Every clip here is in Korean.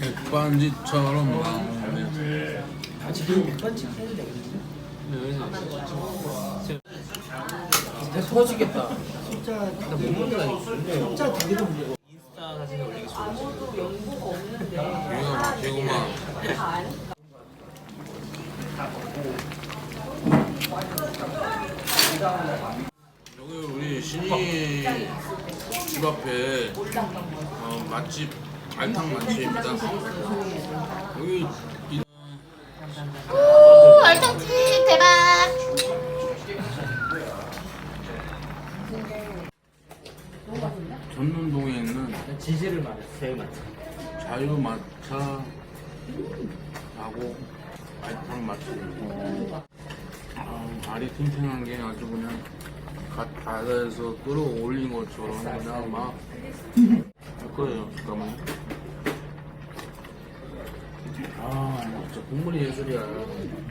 백반지처럼 나오네. 아 지금 백반집. 진짜 터지겠다. 진짜 나못. 진짜 되게 좀 인스타 사진에 올리기 좋아. 아무도 연고가 없는데. 다 아니까. 여기 우리 신이 집 앞에 어, 맛집 알탕 맛집입니다. 여기 이- 오, 알탕집 대박. 전문동에 있는 지지를 말해. 제일. 자유마차하고 알탕 맛집입니다. 아, 알이 탱탱한 게 아주 그냥 갓 바다에서 끌어올린 것처럼 그냥 막할 거예요. 잠깐만요. 아, 진짜 국물이 예술이야.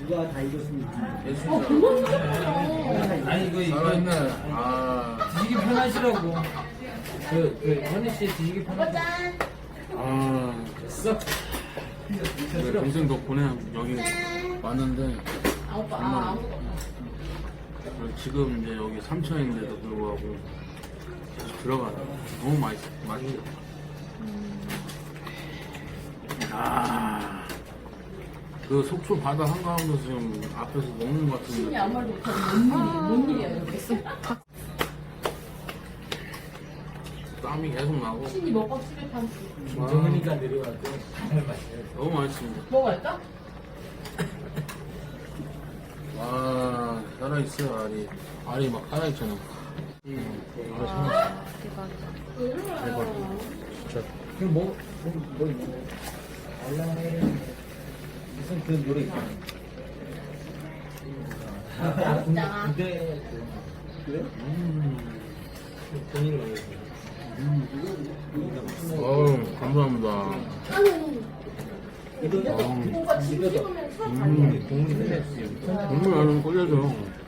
누가 다 익었습니까? 예술이야. 아니 이거 이거 살아있네. 아, 드시기 편하시라고. 그, 그, 현희 씨 드시기 편하시라고. 아, 썩. 내 동생 덕분에 여기 왔는데 아, 오빠. 아, 정말. 지금 이제 여기 삼천인데도 불구하고 계속 들어가요. 너무 맛있어. 맛있어. 아, 그 속초 바다 한가운데서 지금 앞에서 먹는 것 같은데. 아무 말도 못하고 뭔 일이, 뭔 일이야, 이러겠어. 땀이 계속 나고 신이 먹방 집에 판 김정은이가 정말 맛있어요. 너무 맛있습니다. 먹어할까? 와, 살아있어요, 알이. 알이 막 살아있잖아. 음, 알이 살아있어. 대박. 진짜. 그 뭐, 뭐, 뭐 있나요? 알라에 무슨 그 노래 있잖아. 아, 군대, 그래? 음, 본인을 말해줘. 어우, 감사합니다. 이거 어우, 뭔가 집에 찍으면 참 음. 동물이 살려주세요. 국물 나좀 끓여줘. 동생 또 이거 주려고 대기하고 있어. 이거 들어? 국물이 아까 먹었을 때 별로 맛없어.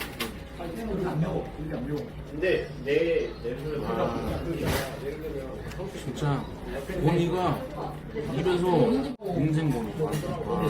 진짜 고기가 입에서 인생. 아,